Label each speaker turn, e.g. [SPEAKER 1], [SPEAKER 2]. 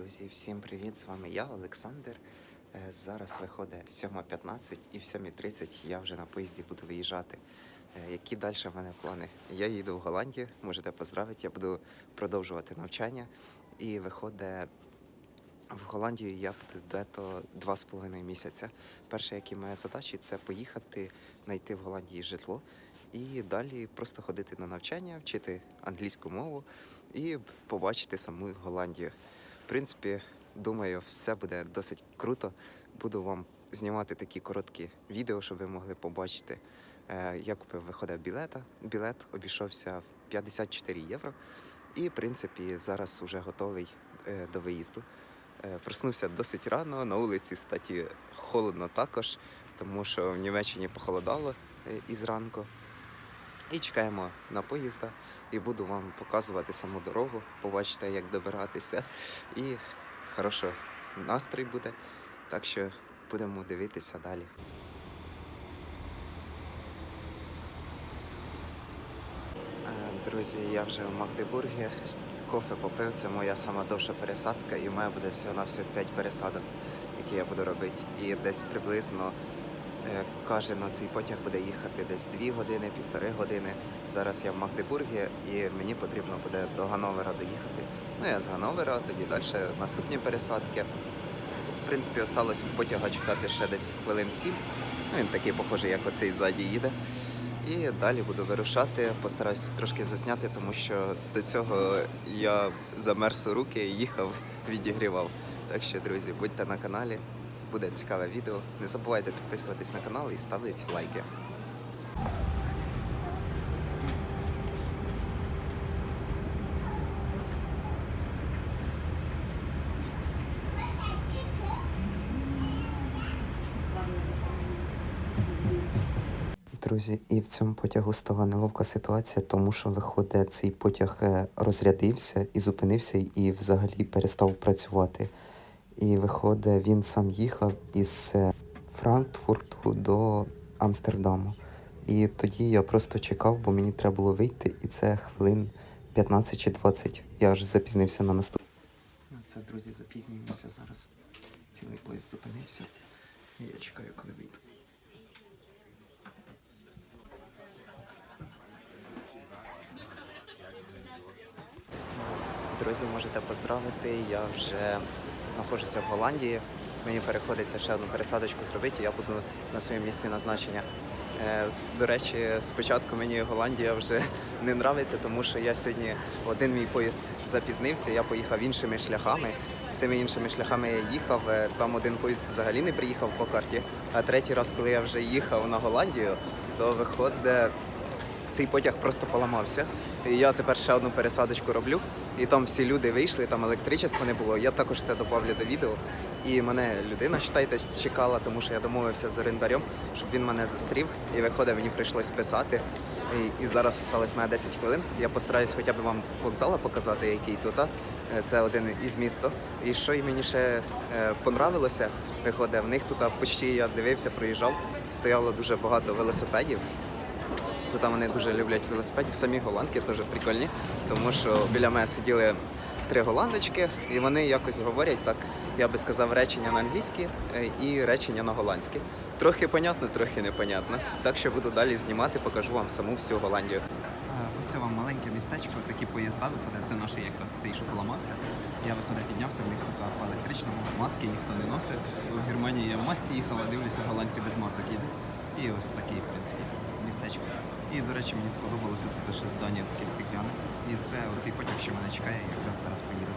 [SPEAKER 1] Друзі, всім привіт! З вами я, Олександр. Е, Зараз виходить 7.15 і в 7.30 я вже на поїзді буду виїжджати. Е, Які далі в мене плани? Я їду в Голландію, можете поздравити. Я буду продовжувати навчання. І виходить в Голландію я буду дето два з половиною місяця. Перше, які моя задачі, це поїхати, знайти в Голландії житло і далі просто ходити на навчання, вчити англійську мову і побачити саму Голландію. Принципі, думаю, все буде досить круто. Буду вам знімати такі короткі відео, щоб ви могли побачити. Е, Я купив виходить білета. Білет обійшовся в 54 євро. І, в принципі, зараз вже готовий е, до виїзду. Е, Проснувся досить рано. На вулиці, статі, холодно також, тому що в Німеччині похолодало е, із ранку. І чекаємо на поїзда, і буду вам показувати саму дорогу, побачите, як добиратися. І хороший настрій буде. Так що будемо дивитися далі. Е, Друзі, я вже в Магдебургі. Кофе попив, це моя сама довша пересадка, і в мене буде всього на всього 5 пересадок, які я буду робити. І десь приблизно каже, на цей потяг буде їхати десь 2 години, півтори години. Зараз я в Магдебургі і мені потрібно буде до Гановера доїхати. Ну я з Гановера, тоді далі наступні пересадки. В принципі, осталось потяга чекати ще десь хвилин 7. Ну, він такий похожий, як оцей ззаді їде. І далі буду вирушати, постараюсь трошки засняти, тому що до цього я замерз у руки, їхав, відігрівав. Так що, друзі, будьте на каналі, буде цікаве відео. Не забувайте підписуватись на канал і ставити лайки. Друзі, і в цьому потягу стала неловка ситуація, тому що виходить, цей потяг е, розрядився і зупинився, і взагалі перестав працювати. І виходить, він сам їхав із е, Франкфурту до Амстердаму. І тоді я просто чекав, бо мені треба було вийти, і це хвилин 15 чи 20. Я аж запізнився на наступ. Ну, це, друзі, запізнюємося зараз. Цілий поїзд зупинився. І я чекаю, коли вийду. Друзі, можете поздравити. Я вже знаходжуся в Голландії. Мені переходиться ще одну пересадочку зробити, і я буду на своєму місці назначення. Е, До речі, спочатку мені Голландія вже не нравиться, тому що я сьогодні один мій поїзд запізнився, я поїхав іншими шляхами. Цими іншими шляхами я їхав. е, Там один поїзд взагалі не приїхав по карті. А третій раз, коли я вже їхав на Голландію, то виходить цей потяг просто поламався. І я тепер ще одну пересадочку роблю. І там всі люди вийшли, там електричества не було. Я також це додавлю до відео. І мене людина, вважайте, чекала, тому що я домовився з орендарем, щоб він мене застрів. І виходить, мені прийшлось писати. І, і зараз залишилось мене 10 хвилин. Я постараюсь хоча б вам вокзала показати, який тут. Е, Це один із місто. І що і мені ще е, понравилося, виходить, в них тут почти я дивився, проїжджав, стояло дуже багато велосипедів. Тут вони дуже люблять велосипедів. Самі голландки теж прикольні, тому що біля мене сиділи три голландочки, і вони якось говорять так, я би сказав, речення на англійській е, і речення на голландській. Трохи понятно, трохи непонятно. Так що буду далі знімати, покажу вам саму всю Голландію. Ось вам маленьке містечко, такі поїзда виходить. Це наш якраз цей, що поламався. Я виходить, піднявся, в них тут по електричному, маски ніхто не носить. В Германії я в масці їхав, а дивлюся, голландці без масок їдуть. І ось такий, в принципі, містечко. І, до речі, мені сподобалося тут ще здання таке стікляне. І це оцей потяг, що мене чекає, якраз зараз поїду.